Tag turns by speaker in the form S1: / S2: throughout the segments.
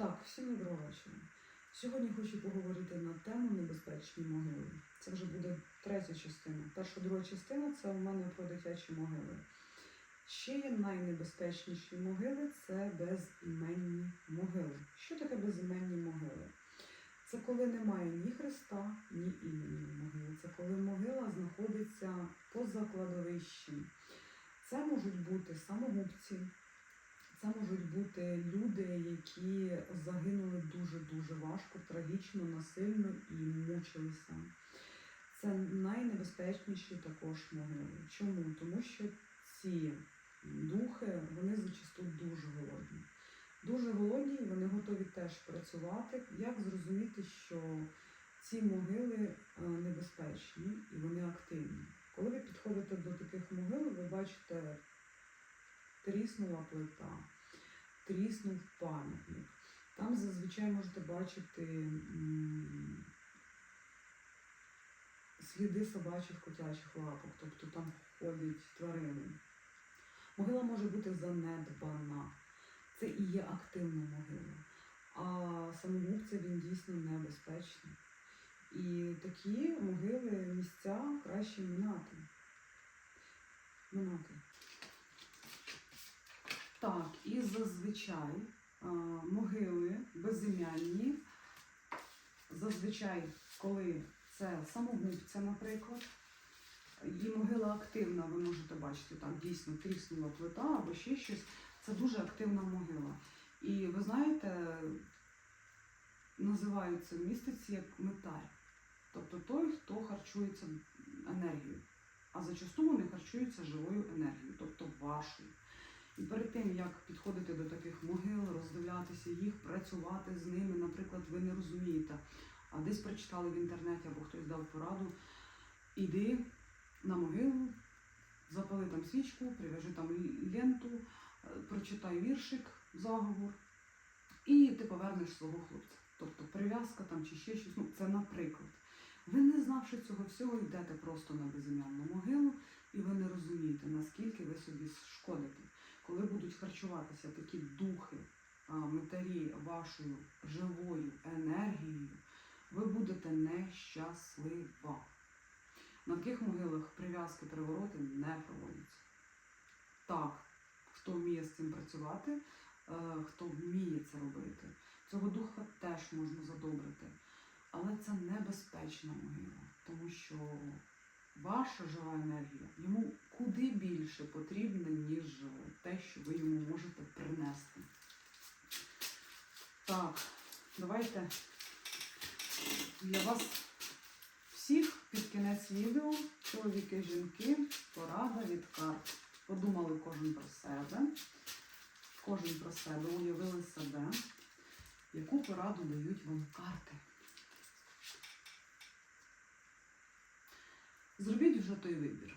S1: Так, всім доброго вечора. Сьогодні хочу поговорити на тему небезпечні могили. Це вже буде третя частина. Перша друга частина це у мене про дитячі могили. Ще є найнебезпечніші могили це безіменні могили. Що таке безіменні могили? Це коли немає ні хреста, ні імені в могилі. Це коли могила знаходиться поза кладовищем. Це можуть бути самогубці, це можуть бути люди, які загинули дуже-дуже важко, трагічно, насильно і мучилися. Це найнебезпечніші також могили. Чому? Тому що ці духи вони зачасту дуже голодні. Дуже голодні, вони готові теж працювати. Як зрозуміти, що ці могили е, небезпечні і вони активні? Коли ви підходите до таких могил, ви бачите тріснула плита, тріснув пам'ятник. Там зазвичай можете бачити сліди собачих котячих лапок, тобто там ходять тварини. Могила може бути занедбана. Це і є активна могила. А самогубця він дійсно небезпечний. І такі могили, місця краще минати. Минати. І зазвичай могили безім'янні, зазвичай, коли це самогубця, наприклад, і могила активна, ви можете бачити, там дійсно тріснула плита або ще щось. Це дуже активна могила. І ви знаєте, називаються в містиці як металь. Тобто той, хто харчується енергією. А зачасту вони харчуються живою енергією, тобто вашою. Перед тим, як підходити до таких могил, роздивлятися їх, працювати з ними, наприклад, ви не розумієте, а десь прочитали в інтернеті або хтось дав пораду, іди на могилу, запали там свічку, прив'яжи там ленту, е, прочитай віршик, заговор, і ти повернеш свого хлопця. Тобто прив'язка там чи ще щось, ну це наприклад. Ви не знавши цього всього, йдете просто на безім'янну могилу, і ви не розумієте, наскільки ви собі шкодите. Коли будуть харчуватися такі духи, метарі вашою живою енергією, ви будете нещаслива. На таких могилах прив'язки привороти не проводяться. Так, хто вміє з цим працювати, е, хто вміє це робити, цього духа теж можна задобрити. Але це небезпечна могила, тому що ваша жива енергія йому куди більше потрібна, ніж те, що ви йому можете принести. Так, давайте для вас всіх під кінець відео, чоловіки, жінки, порада від карт. Подумали кожен про себе, кожен про себе, уявили себе, яку пораду дають вам карти. Зробіть вже той вибір.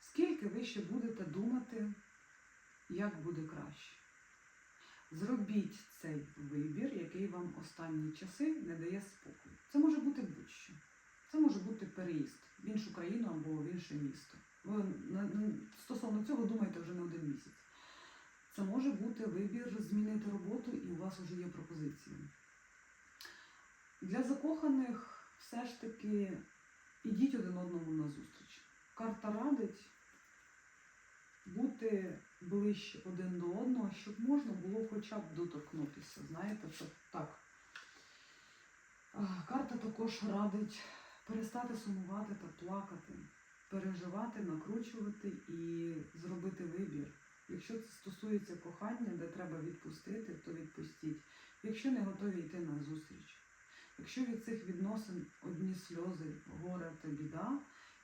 S1: Скільки ви ще будете думати, як буде краще? Зробіть цей вибір, який вам останні часи не дає спокою. Це може бути будь-що. Це може бути переїзд в іншу країну або в інше місто. Ви стосовно цього думаєте вже не один місяць. Це може бути вибір змінити роботу, і у вас вже є пропозиції. Для закоханих все ж таки ідіть один одному на зустріч. Карта радить бути ближче один до одного, щоб можна було хоча б доторкнутися. Знаєте, це так. Карта також радить перестати сумувати та плакати, переживати, накручувати і зробити вибір. Якщо це стосується кохання, де треба відпустити, то відпустіть. Якщо не готові йти на зустріч. Якщо від цих відносин одні сльози, горе та біда,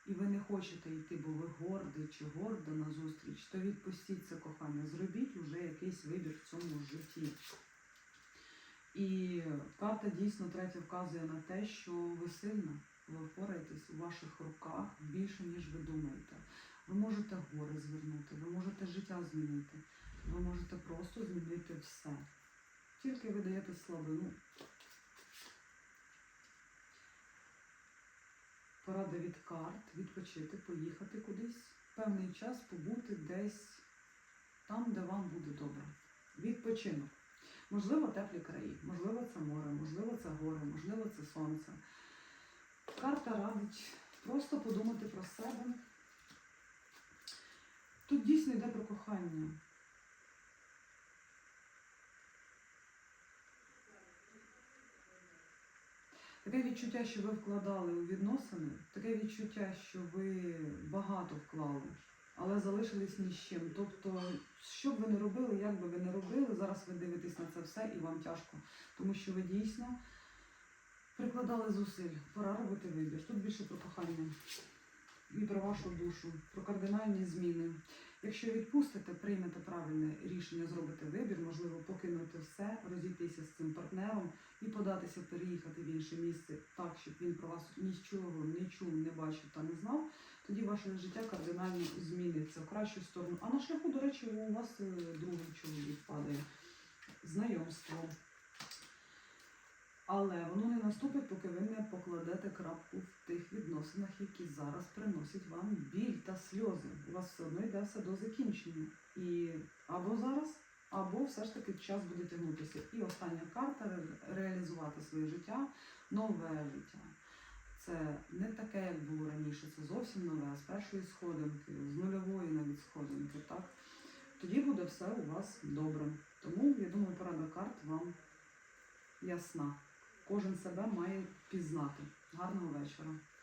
S1: і ви не хочете йти, бо ви гордий чи горда на зустріч, то відпустіть це кохання, зробіть уже якийсь вибір в цьому житті. І карта дійсно третя вказує на те, що ви сильна, ви впораєтесь у ваших руках більше, ніж ви думаєте. Ви можете гори звернути, ви можете життя змінити, ви можете просто змінити все. Тільки ви даєте слабину. Порада від карт, відпочити, поїхати кудись, певний час побути десь там, де вам буде добре. Відпочинок. Можливо, теплі краї, можливо, це море, можливо, це гори, можливо, це сонце. Карта радить просто подумати про себе. Тут дійсно йде про кохання. Таке відчуття, що ви вкладали у відносини, таке відчуття, що ви багато вклали, але залишились ні з чим. Тобто, що б ви не робили, як би ви не робили, зараз ви дивитесь на це все і вам тяжко, тому що ви дійсно прикладали зусиль. Пора робити вибір. Тут більше про кохання і про вашу душу, про кардинальні зміни. Якщо відпустите, приймете правильне рішення, зробите вибір, можливо, покинути все, розійтися з цим партнером і податися, переїхати в інше місце так, щоб він про вас нічого не чув, не бачив та не знав, тоді ваше життя кардинально зміниться в кращу сторону. А на шляху, до речі, у вас е, другий чоловік падає. Знайомство. Але воно не наступить, поки ви не покладете крапку в тих відносинах, які зараз приносять вам біль та сльози. У вас все одно йде все до закінчення. І або зараз, або все ж таки час буде тягнутися. І остання карта ре- реалізувати своє життя, нове життя. Це не таке, як було раніше, це зовсім нове, з першої сходинки, з нульової навіть сходинки. Так? Тоді буде все у вас добре. Тому, я думаю, порада карт вам ясна. Кожен себе має пізнати. Гарного вечора.